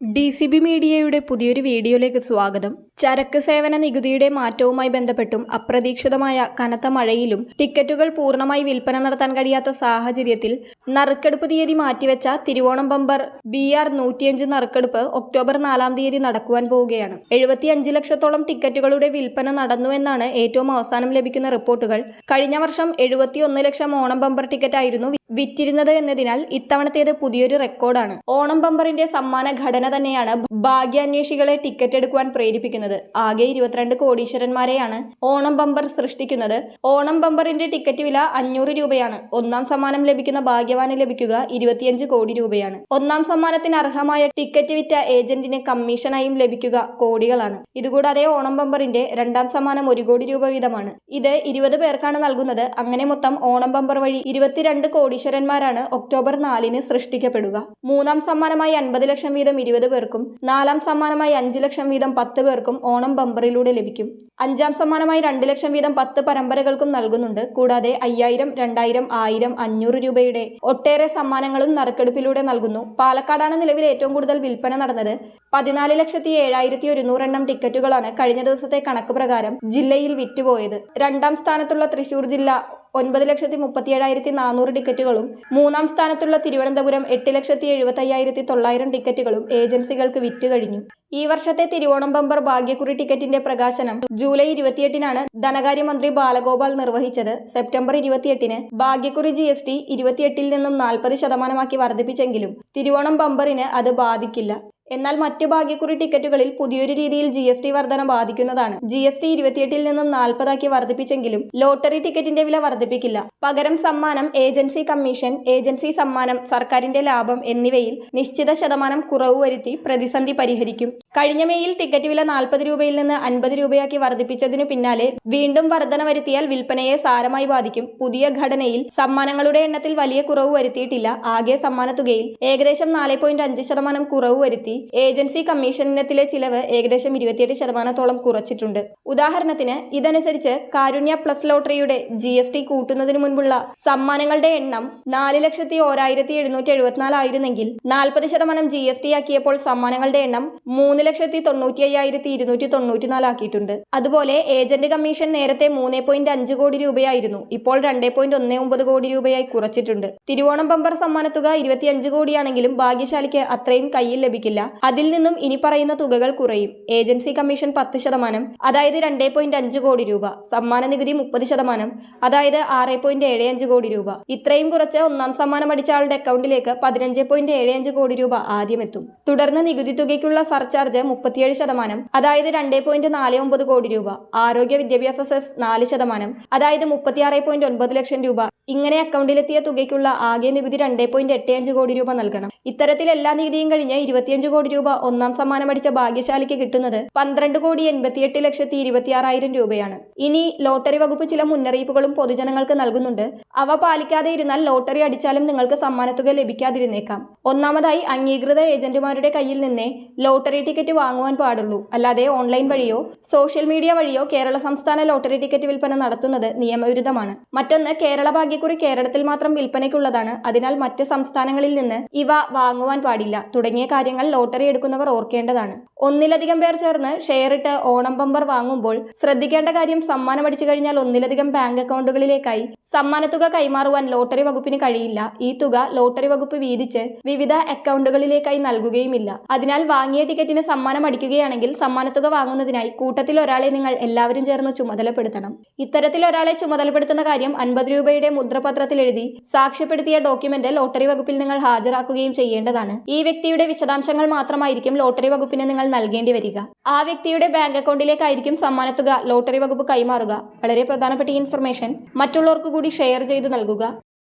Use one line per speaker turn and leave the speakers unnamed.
D C B മീഡിയയുടെ പുതിയൊരു വീഡിയോയിലേക്ക് സ്വാഗതം. ചരക്ക് സേവന നികുതിയുടെ മാറ്റവുമായി ബന്ധപ്പെട്ടും അപ്രതീക്ഷിതമായ കനത്ത മഴയിലും ടിക്കറ്റുകൾ പൂർണമായി വിൽപ്പന നടത്താൻ കഴിയാത്ത സാഹചര്യത്തിൽ നറുക്കെടുപ്പ് തീയതി മാറ്റിവെച്ച തിരുവോണം ബമ്പർ ബി ആർ നൂറ്റിയഞ്ച് നറുക്കെടുപ്പ് ഒക്ടോബർ നാലാം തീയതി നടക്കുവാൻ പോവുകയാണ്. എഴുപത്തിയഞ്ച് ലക്ഷത്തോളം ടിക്കറ്റുകളുടെ വിൽപ്പന നടന്നുവെന്നാണ് ഏറ്റവും അവസാനം ലഭിക്കുന്ന റിപ്പോർട്ടുകൾ. കഴിഞ്ഞ വർഷം എഴുപത്തിയൊന്ന് ലക്ഷം ഓണം ബമ്പർ ടിക്കറ്റായിരുന്നു വിറ്റിരുന്നത് എന്നതിനാൽ ഇത്തവണത്തേത് പുതിയൊരു റെക്കോർഡാണ്. ഓണം ബമ്പറിന്റെ സമ്മാന ഘടന തന്നെയാണ് ഭാഗ്യാന്വേഷികളെ ടിക്കറ്റ് എടുക്കുവാൻ പ്രേരിപ്പിക്കുന്നത്. ആകെ ഇരുപത്തിരണ്ട് കോടീശ്വരന്മാരെയാണ് ഓണം ബമ്പർ സൃഷ്ടിക്കുന്നത്. ഓണം ബമ്പറിന്റെ ടിക്കറ്റ് വില അഞ്ഞൂറ് രൂപയാണ്. ഒന്നാം സമ്മാനം ലഭിക്കുന്ന ഭാഗ്യവാന് ലഭിക്കുക ഇരുപത്തിയഞ്ച് കോടി രൂപയാണ്. ഒന്നാം സമ്മാനത്തിന് അർഹമായ ടിക്കറ്റ് വിറ്റ ഏജന്റിന് കമ്മീഷനായും ലഭിക്കുക കോടികളാണ്. ഇതുകൂടാതെ ഓണം ബമ്പറിന്റെ രണ്ടാം സമ്മാനം ഒരു കോടി രൂപ വീതമാണ്. ഇത് ഇരുപത് പേർക്കാണ് നൽകുന്നത്. അങ്ങനെ മൊത്തം ഓണം ബമ്പർ വഴി ഇരുപത്തിരണ്ട് കോടീശ്വരന്മാരാണ് ഒക്ടോബർ നാലിന് സൃഷ്ടിക്കപ്പെടുക. മൂന്നാം സമ്മാനമായി അൻപത് ലക്ഷം വീതം ഇരുപത് പേർക്കും നാലാം സമ്മാനമായി അഞ്ച് ലക്ഷം വീതം പത്ത് പേർക്കും ഓണം ബമ്പറിലൂടെ ലഭിക്കും. അഞ്ചാം സമ്മാനമായി രണ്ട് ലക്ഷം വീതം പത്ത് പരമ്പരകൾക്കും നൽകുന്നുണ്ട്. കൂടാതെ അയ്യായിരം രണ്ടായിരം ആയിരം അഞ്ഞൂറ് രൂപയുടെ ഒട്ടേറെ സമ്മാനങ്ങളും നറുക്കെടുപ്പിലൂടെ നൽകുന്നു. പാലക്കാടാണ് നിലവിൽ ഏറ്റവും കൂടുതൽ വിൽപ്പന നടന്നത്. പതിനാല് ലക്ഷത്തി ഏഴായിരത്തി ഒരുന്നൂറെണ്ണം ടിക്കറ്റുകളാണ് കഴിഞ്ഞ ദിവസത്തെ കണക്ക് പ്രകാരം ജില്ലയിൽ വിറ്റുപോയത്. രണ്ടാം സ്ഥാനത്തുള്ള തൃശൂർ ജില്ല ഒൻപത് ലക്ഷത്തി മുപ്പത്തി ഏഴായിരത്തി നാനൂറ് ടിക്കറ്റുകളും മൂന്നാം സ്ഥാനത്തുള്ള തിരുവനന്തപുരം എട്ട് ലക്ഷത്തി എഴുപത്തി അയ്യായിരത്തി തൊള്ളായിരം ടിക്കറ്റുകളും ഏജൻസികൾക്ക് വിറ്റ് കഴിഞ്ഞു. ഈ വർഷത്തെ തിരുവോണം ബമ്പർ ഭാഗ്യക്കുറി ടിക്കറ്റിന്റെ പ്രകാശനം ജൂലൈ ഇരുപത്തിയെട്ടിനാണ് ധനകാര്യമന്ത്രി ബാലഗോപാൽ നിർവഹിച്ചത്. സെപ്റ്റംബർ ഇരുപത്തിയെട്ടിന് ഭാഗ്യക്കുറി ജി എസ് ടി ഇരുപത്തിയെട്ടിൽ നിന്നും നാൽപ്പത് ശതമാനമാക്കി വർദ്ധിപ്പിച്ചെങ്കിലും തിരുവോണം ബമ്പറിന് അത് ബാധിക്കില്ല. എന്നാൽ മറ്റ് ഭാഗ്യക്കുറി ടിക്കറ്റുകളിൽ പുതിയൊരു രീതിയിൽ ജി എസ് ടി വർധന ബാധിക്കുന്നതാണ്. ജി എസ് ടി ഇരുപത്തിയെട്ടിൽ നിന്നും നാൽപ്പതാക്കി വർദ്ധിപ്പിച്ചെങ്കിലും ലോട്ടറി ടിക്കറ്റിന്റെ വില വർദ്ധിപ്പിക്കില്ല പകരം സമ്മാനം ഏജൻസി കമ്മീഷൻ ഏജൻസി സമ്മാനം സർക്കാരിന്റെ ലാഭം എന്നിവയിൽ നിശ്ചിത ശതമാനം കുറവ് വരുത്തി പ്രതിസന്ധി പരിഹരിക്കും. കഴിഞ്ഞ മേയിൽ ടിക്കറ്റ് വില നാൽപ്പത് രൂപയിൽ നിന്ന് അൻപത് രൂപയാക്കി വർദ്ധിപ്പിച്ചതിനു പിന്നാലെ വീണ്ടും വർധന വരുത്തിയാൽ വിൽപ്പനയെ സാരമായി ബാധിക്കും. പുതിയ ഘടനയിൽ സമ്മാനങ്ങളുടെ എണ്ണത്തിൽ വലിയ കുറവ് വരുത്തിയിട്ടില്ല. ആകെ സമ്മാനത്തുകയിൽ ഏകദേശം നാല് പോയിന്റ് അഞ്ച് ശതമാനം കുറവ് വരുത്തി ഏജൻസി കമ്മീഷനത്തിലെ ചിലവ് ഏകദേശം ഇരുപത്തിയെട്ട് ശതമാനത്തോളം കുറച്ചിട്ടുണ്ട്. ഉദാഹരണത്തിന് ഇതനുസരിച്ച് കാരുണ്യ പ്ലസ് ലോട്ടറിയുടെ ജി എസ് ടി കൂട്ടുന്നതിന് മുൻപുള്ള സമ്മാനങ്ങളുടെ എണ്ണം നാല് ലക്ഷത്തി ഓരായിരത്തി എഴുന്നൂറ്റി എഴുപത്തിനാലായിരുന്നെങ്കിൽ നാൽപ്പത് ശതമാനം ജി എസ് ടി ആക്കിയപ്പോൾ സമ്മാനങ്ങളുടെ എണ്ണം മൂന്ന് ലക്ഷത്തി തൊണ്ണൂറ്റി അയ്യായിരത്തി ഇരുന്നൂറ്റി തൊണ്ണൂറ്റിനാലാക്കിയിട്ടുണ്ട് അതുപോലെ ഏജന്റ് കമ്മീഷൻ നേരത്തെ മൂന്ന് പോയിന്റ് അഞ്ച് കോടി രൂപയായിരുന്നു. ഇപ്പോൾ രണ്ട് പോയിന്റ് ഒന്ന് ഒമ്പത് കോടി രൂപയായി കുറച്ചിട്ടുണ്ട്. തിരുവോണം ബമ്പർ സമ്മാനത്തുക ഇരുപത്തിയഞ്ച് കോടിയാണെങ്കിലും ഭാഗ്യശാലിക്ക് അത്രയും കയ്യിൽ ലഭിക്കില്ല. അതിൽ നിന്നും ഇനി പറയുന്ന തുകകൾ കുറയും. ഏജൻസി കമ്മീഷൻ പത്ത് ശതമാനം അതായത് രണ്ടേ പോയിന്റ് അഞ്ച് കോടി രൂപ. സമ്മാന നികുതി മുപ്പത് ശതമാനം അതായത് ആറ് പോയിന്റ് ഏഴ് അഞ്ച് കോടി രൂപ. ഇത്രയും കുറച്ച് ഒന്നാം സമ്മാനം അടിച്ച ആളുടെ അക്കൗണ്ടിലേക്ക് പതിനഞ്ച് പോയിന്റ് ഏഴ് അഞ്ച് കോടി രൂപ ആദ്യം എത്തും. തുടർന്ന് നികുതി തുകയ്ക്കുള്ള സർചാർജ് മുപ്പത്തിയേഴ് ശതമാനം അതായത് രണ്ടേ പോയിന്റ് നാല് ഒമ്പത് കോടി രൂപ. ആരോഗ്യ വിദ്യാഭ്യാസ സെസ് നാല് ശതമാനം അതായത് മുപ്പത്തിയാറ് പോയിന്റ് ഒൻപത് ലക്ഷം രൂപ. ഇങ്ങനെ അക്കൗണ്ടിലെത്തിയ തുകയ്ക്കുള്ള ആകെ നികുതി രണ്ടേ പോയിന്റ് എട്ട് അഞ്ച് കോടി രൂപ നൽകണം. ഇത്തരത്തിൽ എല്ലാ നികുതിയും കഴിഞ്ഞ് ഇരുപത്തിയഞ്ച് കോടി രൂപ ഒന്നാം സമ്മാനം അടിച്ച ഭാഗ്യശാലിക്ക് കിട്ടുന്നത് പന്ത്രണ്ട് കോടി എൺപത്തിയെട്ട് ലക്ഷത്തി ഇരുപത്തിയാറായിരം രൂപയാണ്. ഇനി ലോട്ടറി വകുപ്പ് ചില മുന്നറിയിപ്പുകളും പൊതുജനങ്ങൾക്ക് നൽകുന്നുണ്ട്. അവ പാലിക്കാതെ ഇരുന്നാൽ ലോട്ടറി അടിച്ചാലും നിങ്ങൾക്ക് സമ്മാനത്തുക ലഭിക്കാതിരുന്നേക്കാം. ഒന്നാമതായി അംഗീകൃത ഏജന്റുമാരുടെ കയ്യിൽ നിന്നേ ലോട്ടറി ടിക്കറ്റ് വാങ്ങുവാൻ പാടുള്ളൂ. അല്ലാതെ ഓൺലൈൻ വഴിയോ സോഷ്യൽ മീഡിയ വഴിയോ കേരള സംസ്ഥാന ലോട്ടറി ടിക്കറ്റ് വിൽപ്പന നടത്തുന്നത് നിയമവിരുദ്ധമാണ്. മറ്റൊന്ന് കേരള ഭാഗ്യക്കുറി കേരളത്തിൽ മാത്രം വിൽപ്പനയ്ക്കുള്ളതാണ്. അതിനാൽ മറ്റ് സംസ്ഥാനങ്ങളിൽ നിന്ന് ഇവ വാങ്ങുവാൻ പാടില്ല. തുടങ്ങിയ കാര്യങ്ങൾ ലോട്ടറി എടുക്കുന്നവർ ഓർക്കേണ്ടതാണ്. ഒന്നിലധികം പേർ ചേർന്ന് ഷെയർ ഇട്ട് ഓണം ബമ്പർ വാങ്ങുമ്പോൾ ശ്രദ്ധിക്കേണ്ട കാര്യം സമ്മാനം അടിച്ചു കഴിഞ്ഞാൽ ഒന്നിലധികം ബാങ്ക് അക്കൗണ്ടുകളിലേക്കായി സമ്മാനത്തുക കൈമാറുവാൻ ലോട്ടറി വകുപ്പിന് കഴിയില്ല. ഈ തുക ലോട്ടറി വകുപ്പ് വീതിച്ച് വിവിധ അക്കൗണ്ടുകളിലേക്കായി നൽകുകയുമില്ല. അതിനാൽ വാങ്ങിയ ടിക്കറ്റിന് സമ്മാനം അടിക്കുകയാണെങ്കിൽ സമ്മാനത്തുക വാങ്ങുന്നതിനായി കൂട്ടത്തിൽ ഒരാളെ നിങ്ങൾ എല്ലാവരും ചേർന്ന് ചുമതലപ്പെടുത്തണം. ഇത്തരത്തിൽ ഒരാളെ ചുമതലപ്പെടുത്തുന്ന കാര്യം അൻപത് രൂപയുടെ മുദ്രപത്രത്തിൽ എഴുതി സാക്ഷ്യപ്പെടുത്തിയ ഡോക്യുമെന്റ് ലോട്ടറി വകുപ്പിൽ നിങ്ങൾ ഹാജരാക്കുകയും ചെയ്യേണ്ടതാണ്. ഈ വ്യക്തിയുടെ വിശദാംശങ്ങൾ മാത്രമായിരിക്കും ലോട്ടറി വകുപ്പിന് നിങ്ങൾ നൽകേണ്ടി വരിക. ആ വ്യക്തിയുടെ ബാങ്ക് അക്കൗണ്ടിലേക്കായിരിക്കും സമ്മാനത്തുക ലോട്ടറി വകുപ്പ് കൈമാറുക. വളരെ പ്രധാനപ്പെട്ട ഇൻഫർമേഷൻ. മറ്റുള്ളവർക്ക് കൂടി ഷെയർ ചെയ്തു നൽകുക.